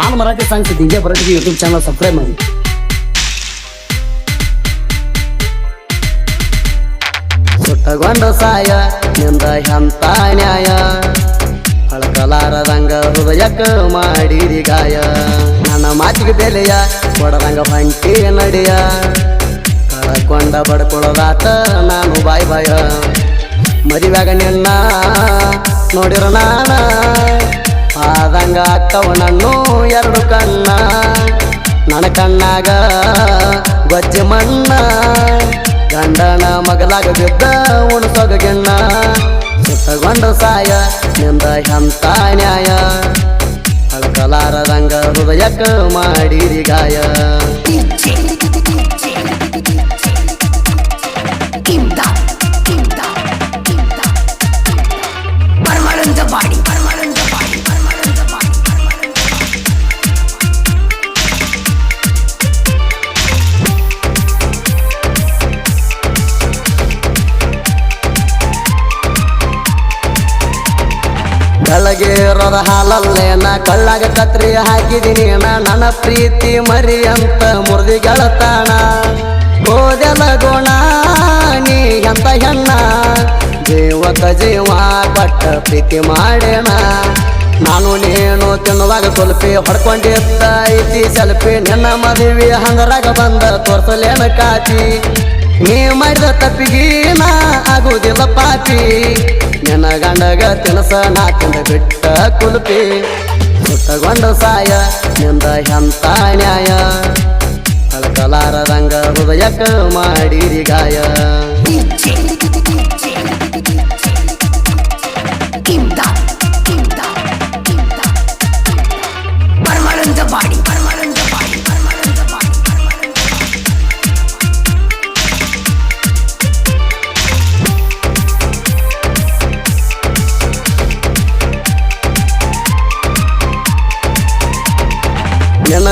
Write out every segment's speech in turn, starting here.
On Marathi songs DJ ಬರಟಿಗೆ YouTube channel subscribe ಮಾಡಿ. ಸುಟ್ಟಗೊಂಡ ಸಾಯ, ನಿಂದ ಎಂತ ನ್ಯಾಯ? ಹಳಕಲಾರದಂಗ ಹೃದಯಕ್ಕ ಮಾಡಿರಿ ಗಾಯ. ನನ್ನ ಮಾತಿಗೆ ಬೆಲೆಯ, ಕೊಡದಂಗ ಬಂಟಿ ನಡೆಯ. ಕಳಕೊಂಡ ಬಡ್ಕೊಳ್ಳೋದಾತ ನಾನು ಬಾಯ್ ಬಾಯ. ಮರಿವ್ಯಾಗ ನಿನ್ನ ನೋಡಿರ ನಾನ ಆದಂಗ ಅಕ್ಕವನನ್ನು ಎರಡು ಕಣ್ಣ. ನನ್ನ ಕಣ್ಣಾಗ ಗೊಜ್ಜ ಮಣ್ಣ. ಗಂಡನ ಮಗಲಾಗ ಬಿದ್ದ ಉಣಸೋಗ ಗೆಣ್ಣ. ಸುತ್ತಗೊಂಡ ಸಾಯ, ನಿಂದ ಎಂತ ನ್ಯಾಯ? ಅಳಕಲಾರದಂಗ ಹೃದಯಕ್ಕ ಮಾಡಿರಿ ಗಾಯ. ಬೆಳಗ್ಗೆ ಇರೋದ ನಾ ಕಳ್ಳಾಗ ಕತ್ರಿ ಹಾಕಿದೀನಿ. ನನ್ನ ಪ್ರೀತಿ ಮರಿ ಅಂತ ಮುರಿದಿ ಗೆಳತಾಣ. ಗೋದೆಲ ಗುಣ, ನೀ ಎಂತ ಹೆಣ್ಣ? ಜೀವಕ ಜೀವ, ಪಟ್ಟ ಪ್ರೀತಿ ಮಾಡೇಣ ನಾನು ನೀನು ತಿನ್ನುವಾಗ ಸ್ವಲ್ಪ ಹೊಡ್ಕೊಂಡಿರ್ತ ಐತಿ. ಸೆಲ್ಫಿ ನಿನ್ನ ಮದುವೆ ಹಂಗರಾಗ ಬಂದ ತೋರ್ಸಲೇನ ಕಾಚಿ ನೀ ಮಾಡಿದ ತಪ್ಪಿಗೆ ನಾ ಆಗುದಿಲ್ಲ ಪಾಪಿ. ನಿನ್ನ ಗಂಡಗ ತಿನಸ ನಾ ಬಿಟ್ಟ ಕುಲ್ಪಿ. ಸುತ್ತಗೊಂಡ ಸಾಯ ನಿಂದ ಎಂತ ನ್ಯಾಯ. ಅಳಕಲಾರದಂಗ ಹೃದಯಕ್ಕ ಮಾಡಿರಿ ಗಾಯ.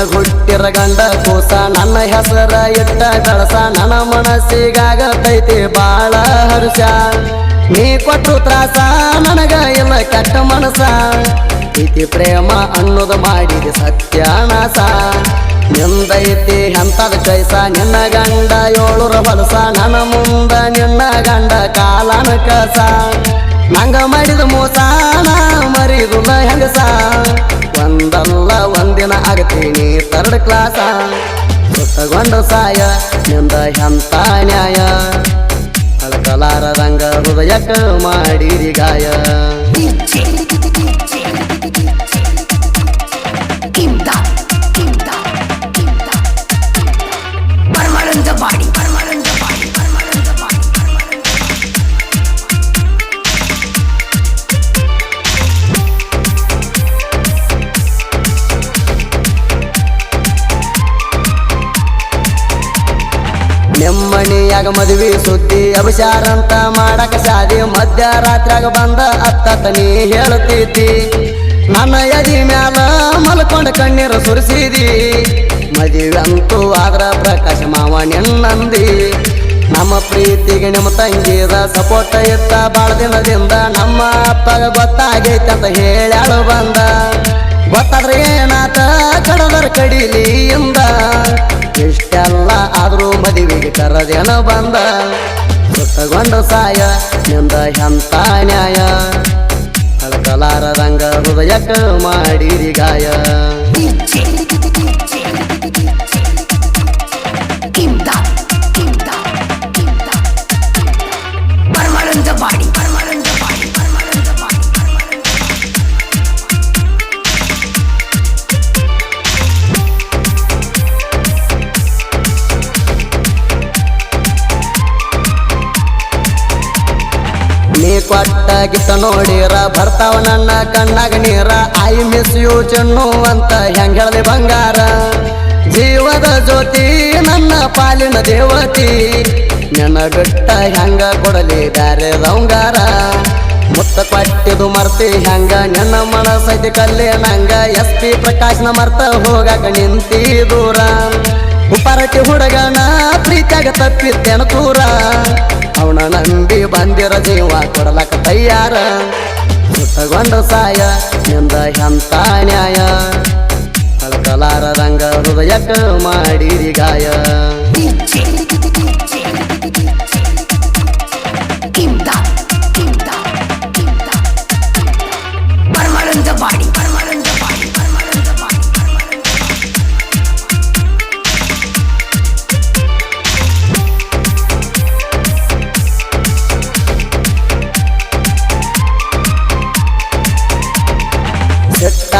ಹುಟ್ಟಿರ ಗಂಡ ಕೂಸ ನನ್ನ ಹೆಸರ ಇಟ್ಟ ಕಳಸ ನನ್ನ ಮನಸ್ಸಿಗಾಗತೈತಿ ಬಾಳ ಹರ್ಷ. ನೀ ಕೊಟ್ಟು ತ್ರಾಸ, ನನಗ ಇಲ್ಲ ಕೆಟ್ಟ ಮನಸ. ಇತಿ ಪ್ರೇಮ ಅನ್ನೋದು ಮಾಡಿದೆ ಸತ್ಯಾನಾಸ ನಿಂದೈತಿ ಎಂತದ ಕೈಸ ನಿನ್ನ ಗಂಡ ಏಳುರ ಹೊಲಸ ನನ್ನ ಮುಂದ ನಿನ್ನ ಗಂಡ ಕಾಲನ ಕಸ. ನಂಗ ಮಾಡಿದ ಮೋಸ ಮರಿದು ಹೆಂಗಸ. ಒಂದಲ್ಲ ಒಂದಿನ ಆಗತೀನಿ. ತರ್ಡ್ ಕ್ಲಾಸ. ಸುತ್ತಗೊಂಡ ಸಾಯ ನಿಂದ ಎಂತ ನ್ಯಾಯ. ಅಳಕಲಾರದಂಗ ಹೃದಯಕ್ಕ ಮಾಡಿರಿ ಗಾಯ. ನೆಮ್ಮಣಿಯಾಗ ಮದುವೆ ಸುದ್ದಿ, ಅಭಿಚಾರ ಅಂತ ಮಾಡಕ ಶಾದಿ ಮಧ್ಯರಾತ್ರಿಯಾಗ ಬಂದ ಅತ್ತ ನೀ ಹೇಳ್ತೈತಿ ನನ್ನ ಎದಿ ಮ್ಯಾಲ ಮಲ್ಕೊಂಡ ಕಣ್ಣೀರು ಸುರಿಸಿದಿ. ಮದುವೆ ಅಂತೂ ಆದ್ರ ಪ್ರಕಾಶ ಮಾವ ನಿನ್ನಂದಿ. ನಮ್ಮ ಪ್ರೀತಿಗೆ ನಿಮ್ಮ ತಂಗಿದ ಸಪೋರ್ಟ್ ಇತ್ತ, ಬಾಳ ದಿನದಿಂದ ನಮ್ಮ ಅಪ್ಪಗ ಅಂತ ಹೇಳ್ಯಾಳು ಬಂದ. ಗೊತ್ತಾದ್ರೆ ಏನಾತ? ಕಡದರ ಎಂದ? ಇಷ್ಟೆಲ್ಲ ಆದ್ರೂ ಮದುವೆಗೆ ಕರದೇನ ಬಂದ? ಸುತ್ತಗೊಂಡ ಸಾಯ ನಿಂದ ಎಂತ ನ್ಯಾಯ? ಅಳಕಲಾರದಂಗ ಹೃದಯಕ್ಕ ಮಾಡಿರಿ ಗಾಯ. ನೀ ಕೊಟ್ಟ ಗಿಟ್ಟ ನೋಡಿರ, ಬರ್ತಾವ ನನ್ನ ಕಣ್ಣಾಗ ನೀರ. ಐ ಮಿಸ್ ಯು ಚೆನ್ನು ಅಂತ ಹೆಂಗ ಹೇಳ್ದೆ ಬಂಗಾರ. ಜೀವದ ಜ್ಯೋತಿ, ನನ್ನ ಪಾಲಿನ ದೇವತಿ. ನನ್ನ ಹೆಂಗ ಕೊಡಲಿ ದಾರೆ ರಂಗಾರ ಮುತ್ತ ಕೊಟ್ಟಿದು ಮರ್ತಿ ಹೆಂಗ, ನನ್ನ ಮನಸೈತಿ ಕಲ್ಲೆ ನಂಗ. ಎಸ್ ಪಿ ಪ್ರಕಾಶ್ನ ಮರ್ತ ಹೋಗಾಕ ನಿಂತಿ ದೂರ. ಉಪರಕ್ಕೆ ಹುಡುಗನ ಪ್ರೀತಿಯಾಗ ತಪ್ಪಿತ್ತೇನ ತೂರ ಅವನ ನಂಬಿ ಬಂದಿರ ಜೀವ ಕೊಡಲಕ್ಕ ತಯ್ಯಾರ ಹುಟ್ಟಗೊಂಡ ಸಾಯ ನಿಂದ ಎಂತ ನ್ಯಾಯ. ಹಳಕಲಾರ ರಂಗ ಹೃದಯಕ್ಕ ಮಾಡಿರಿ ಗಾಯ.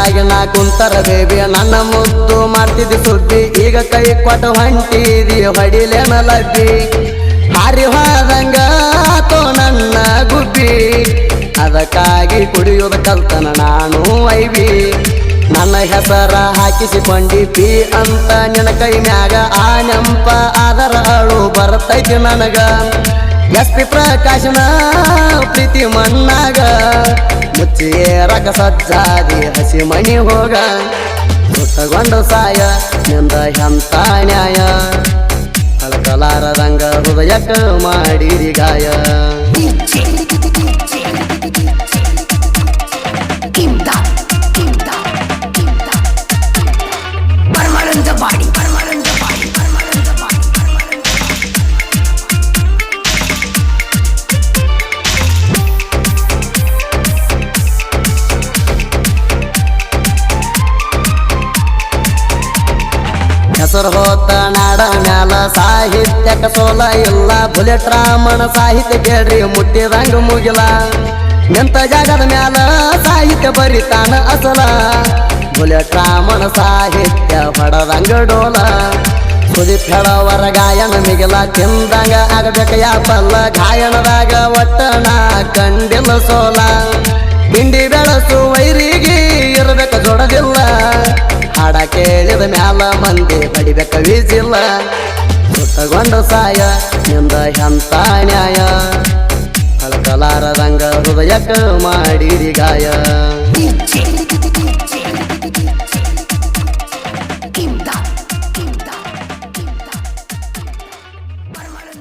ಸಿಟ್ಟಾಗಿ ನಾ ಕುಂತರ ದೇವಿ ನನ್ನ ಮುದ್ದು ಮಾಡ್ತಿದ್ದಿ ಸುದ್ದಿ. ಈಗ ಕೈ ಕೊಟ್ಟು ಹೊಂಟಿದಿ ಹೊಡಿಲೇನ ಲಬ್ಬಿ ಹಾರಿ ಹೋದಂಗ ತೋ ನನ್ನ ಗುಬ್ಬಿ. ಅದಕ್ಕಾಗಿ ಕುಡಿಯೋದು ಕಲ್ತನ ನಾನು ಐವಿ ನನ್ನ ಹೆಸರ ಹಾಕಿಸಿಕೊಂಡಿ ಪಿ ಅಂತ ನಿನ್ನ ಕೈ ಮ್ಯಾಗ ಆ ನೆಂಪ. ಅದರ ಅಳು ಬರ್ತೈತಿ ನನಗ. ಎಸ್ ಪಿ ಪ್ರಕಾಶನ ಪ್ರೀತಿ ಮಣ್ಣಾಗ ರಗ ಸಜ್ಜಾದಿ ಹಸಿ ಮಣಿ ಹೋಗ. ಸುತ್ತಗೊಂಡು ಸಾಯ, ನಿಂದ ಎಂತ ನ್ಯಾಯ? ಕಳಕಲಾರದಂಗ ಹೃದಯಕ್ಕ ಮಾಡಿರಿ ಗಾಯ. ಹೆಸರು ಹೋತ ನಾಡ ಮ್ಯಾಲ ಸಾಹಿತ್ಯಕ ಸೋಲ ಇಲ್ಲ. ಬುಲೆಟ್ ರಾಮಣ ಸಾಹಿತ್ಯ ಕೇಳ್ರಿ, ಮುಟ್ಟಿದಂಗ ಮುಗಿಲ. ನಿಂತ ಜಾಗದ ಮ್ಯಾಲ ಸಾಹಿತ್ಯ ಬರಿತಾನ ಅಸಲ. ಬುಲೆಟ್ ರಾಮಣ ಸಾಹಿತ್ಯ ಬಡದಂಗ ಡೋಲ. ಸುದೀಪ್ ಹೇಳೋವರ ಗಾಯನ ಮಿಗಿಲ, ತಿಂದಂಗ ಆಗಬೇಕ ಯಾಪಲ್ಲ ಗಾಯನದಾಗ ಒಟ್ಟನ ಕಂಡಿಲ್ಲ ಸೋಲ. ಬಿಂಡಿ ಬೆಳಸು ವೈರಿಗೆ ಇರ್ಬೇಕ ಜೋಡದಿಲ್ಲ. ಹಾಡ ಕೇಳಿದ ಮ್ಯಾಲ ಮಂದಿ ಬಡಿಬೇಕ ವೀಸಿಲ್ಲ ಸುತ್ತಗೊಂಡ ಸಾಯ, ನಿಂದ ಎಂತ ನ್ಯಾಯ? ಕಳಕಲಾರದಂಗ ಹೃದಯಕ್ಕ ಮಾಡಿರಿ ಗಾಯ.